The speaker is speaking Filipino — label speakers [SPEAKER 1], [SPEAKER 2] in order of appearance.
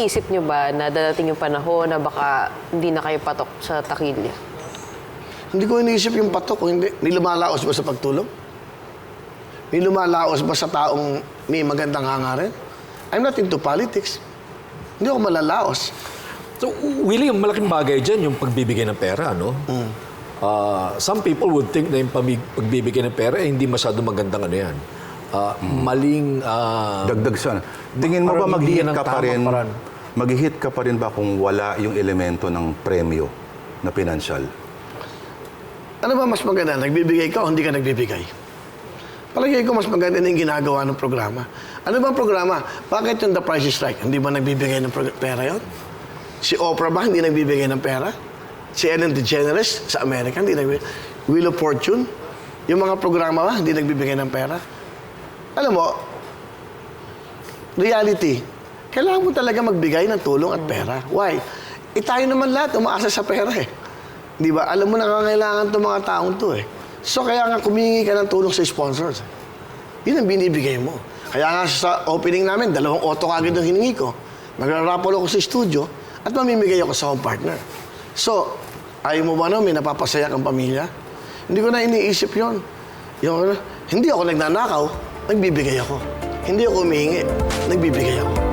[SPEAKER 1] iniisip nyo ba na dadating yung panahon na baka hindi na kayo patok sa takilya?
[SPEAKER 2] Hindi ko iniisip yung patok kung hindi. May lumalaos ba sa pagtulong? May lumalaos ba sa taong may magandang hangarin? I'm not into politics. Hindi ako malalaos.
[SPEAKER 3] So, Willie, ang malaking bagay dyan yung pagbibigay ng pera, no? Ah, some people would think na yung pamig- pagbibigay ng pera, eh, hindi masyado magandang ano yan. Ah, Maling... ah,
[SPEAKER 4] Dagdag sana. Tingin mo ba
[SPEAKER 3] Parang hindi yan ang
[SPEAKER 4] ka pa
[SPEAKER 3] tamang
[SPEAKER 4] rin?
[SPEAKER 3] paraan.
[SPEAKER 4] Mag-hit ka pa rin ba kung wala yung elemento ng premyo na pinansyal?
[SPEAKER 2] Ano ba mas maganda? Nagbibigay ka o hindi ka nagbibigay? Palagay ko mas maganda na yung ginagawa ng programa. Ano ba programa? Bakit yung The Price is Right? Hindi ba nagbibigay ng pera yon? Si Oprah ba hindi nagbibigay ng pera? Si Ellen DeGeneres sa Amerika hindi nagbibigay. Wheel of Fortune? Yung mga programa ba hindi nagbibigay ng pera? Alam mo, reality, kailangan mo talaga magbigay ng tulong at pera. Why? Eh tayo naman lahat umaasa sa pera eh. Di ba? Alam mo nangangailangan itong mga taong to eh. So kaya nga kumingi ka ng tulong sa sponsors. Yun ang binibigay mo. Kaya nga sa opening namin, dalawang auto kagad ang hiningi ko. Magrarapol ako sa studio at mamimigay ako sa home partner. So, ayaw mo ba na may napapasaya kang pamilya? Hindi ko na iniisip yon. Yung, hindi ako nagnanakaw, nagbibigay ako. Hindi ako humihingi, nagbibigay ako.